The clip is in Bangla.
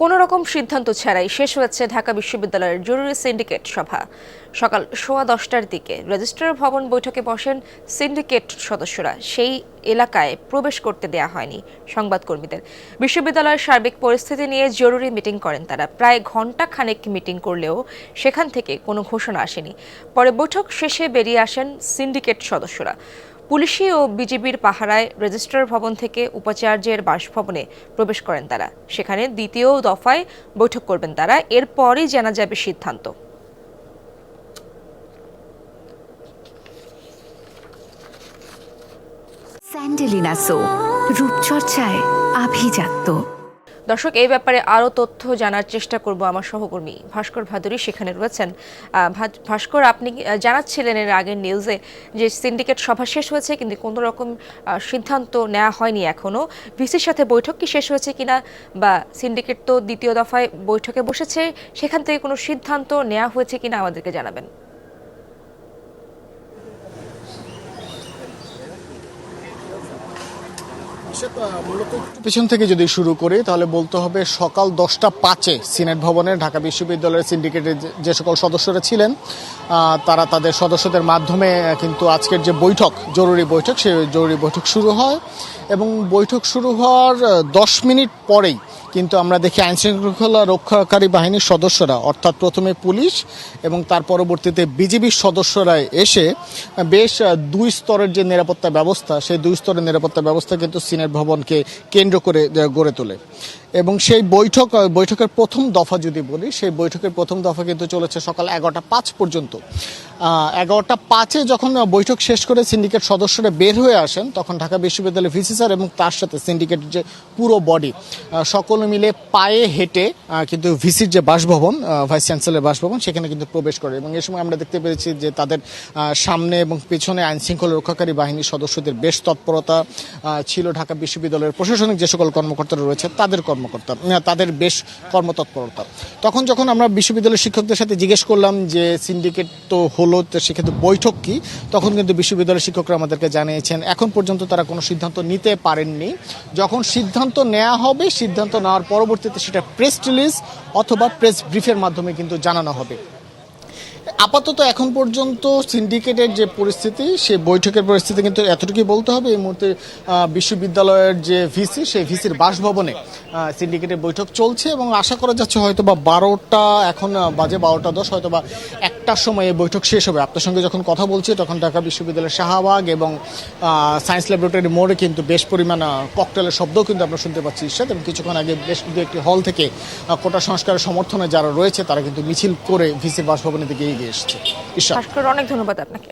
কোনো রকম সিদ্ধান্ত ছাড়াই শেষ হয়েছে ঢাকা বিশ্ববিদ্যালয়ের জরুরি সিন্ডিকেট সভা। সকাল সোয়া দশটার দিকে রেজিস্ট্রার ভবন বৈঠকে বসেন সিন্ডিকেট সদস্যরা। সেই এলাকায় প্রবেশ করতে দেয়া হয়নি সংবাদকর্মীদের। বিশ্ববিদ্যালয়ের সার্বিক পরিস্থিতি নিয়ে জরুরি মিটিং করেন তারা। প্রায় ঘণ্টা খানেক মিটিং করলেও সেখান থেকে কোনো ঘোষণা আসেনি। পরে বৈঠক শেষে বেরিয়ে আসেন সিন্ডিকেট সদস্যরা। পুলিশি ও বিজিবির পাহারায় রেজিস্ট্রার ভবন থেকে উপাচার্যের বাসভবনে প্রবেশ করেন তারা। সেখানে দ্বিতীয় দফায় বৈঠক করবেন তারা। এরপরই জানা যাবে সিদ্ধান্ত। স্যান্ডেলিনা সো, রূপচর্চায় আভিজাত্য। দর্শক, এই ব্যাপারে আরও তথ্য জানার চেষ্টা করব আমার সহকর্মী ভাস্কর ভাদুরী। সেখানে রয়েছেন ভাস্কর, আপনি জানাচ্ছিলেন এর আগের নিউজে যে সিন্ডিকেট সভা শেষ হয়েছে, কিন্তু কোনো রকম সিদ্ধান্ত নেওয়া হয়নি এখনও। ভিসির সাথে বৈঠক কি শেষ হয়েছে কিনা বা সিন্ডিকেট তো দ্বিতীয় দফায় বৈঠকে বসেছে, সেখান থেকে কোনো সিদ্ধান্ত নেওয়া হয়েছে কিনা আমাদেরকে জানাবেন। পিছন থেকে যদি শুরু করি, তাহলে বলতে হবে সকাল দশটা পাঁচে সিনেট ভবনে ঢাকা বিশ্ববিদ্যালয়ের সিন্ডিকেটের যে সকল সদস্যরা ছিলেন তারা তাদের সদস্যদের মাধ্যমে কিন্তু আজকের যে বৈঠক, জরুরি বৈঠক, সেই জরুরি বৈঠক শুরু হয়। এবং বৈঠক শুরু হওয়ার দশ মিনিট পরেই কিন্তু আমরা দেখি আইনশৃঙ্খলা রক্ষাকারী বাহিনীর সদস্যরা, অর্থাৎ প্রথমে পুলিশ এবং তার পরবর্তীতে বিজিবির সদস্যরা এসে বেশ দুই স্তরের যে নিরাপত্তা ব্যবস্থা, সেই দুই স্তরের নিরাপত্তা ব্যবস্থা কিন্তু সিনেট ভবনকে কেন্দ্র করে গড়ে তোলে। এবং সেই বৈঠক বৈঠকের প্রথম দফা যদি বলি, সেই বৈঠকের প্রথম দফা কিন্তু চলেছে সকাল এগারোটা পাঁচ পর্যন্ত। এগারোটা পাঁচে যখন বৈঠক শেষ করে সিন্ডিকেট সদস্যরা বের হয়ে আসেন, তখন ঢাকা বিশ্ববিদ্যালয়ের ভিসি স্যার এবং তার সাথে সিন্ডিকেটের যে পুরো বডি সকলে মিলে পায়ে হেঁটে কিন্তু ভিসির যে বাসভবন ভাইস চ্যান্সেলর বাসভবন, সেখানে কিন্তু প্রবেশ করে। এবং এ সময় আমরা দেখতে পেরেছি যে তাদের সামনে এবং পেছনে আইন শৃঙ্খলা রক্ষাকারী বাহিনীর সদস্যদের বেশ তৎপরতা ছিল ঢাকা বিশ্ববিদ্যালয়ের প্রশাসনিক যে সকল কর্মকর্তারা রয়েছে, তাদের কর্মকর্তা তাদের বেশ কর্মতৎপরতা। তখন যখন আমরা বিশ্ববিদ্যালয়ের শিক্ষকদের সাথে জিজ্ঞেস করলাম যে সিন্ডিকেট তো হলো, তো সেক্ষেত্রে বৈঠক কি? তখন কিন্তু বিশ্ববিদ্যালয়ের শিক্ষকরা আমাদেরকে জানিয়েছেন, এখন পর্যন্ত তারা কোনো সিদ্ধান্ত নিতে পারেননি। যখন সিদ্ধান্ত নেওয়া হবে, সিদ্ধান্ত নেওয়ার পরবর্তীতে সেটা প্রেস রিলিজ অথবা প্রেস ব্রিফের মাধ্যমে কিন্তু জানানো হবে। আপাতত এখন পর্যন্ত সিন্ডিকেটের যে পরিস্থিতি, সে বৈঠকের পরিস্থিতি কিন্তু এতটুকুই বলতে হবে। এই মুহূর্তে বিশ্ববিদ্যালয়ের যে ভিসি সেই ভিসির বাসভবনে সিন্ডিকেটের বৈঠক চলছে এবং আশা করা যাচ্ছে হয়তো বা বারোটা, এখন বাজে বারোটা দশ হয়তো বা একটার সময় এই বৈঠক শেষ হবে। আপনার সঙ্গে যখন কথা বলছি, তখন ঢাকা বিশ্ববিদ্যালয়ের শাহবাগ এবং সায়েন্স ল্যাবরেটরি মোড়ে কিন্তু বেশ পরিমাণ ককটেলের শব্দও কিন্তু আমরা শুনতে পাচ্ছি ঈশ্বর। এবং কিছুক্ষণ আগে বেশ দু একটি হল থেকে কোটা সংস্কারের সমর্থনে যারা রয়েছে, তারা কিন্তু মিছিল করে ভিসির বাসভবনের দিকে এগিয়ে এসছে। অনেক ধন্যবাদ আপনাকে।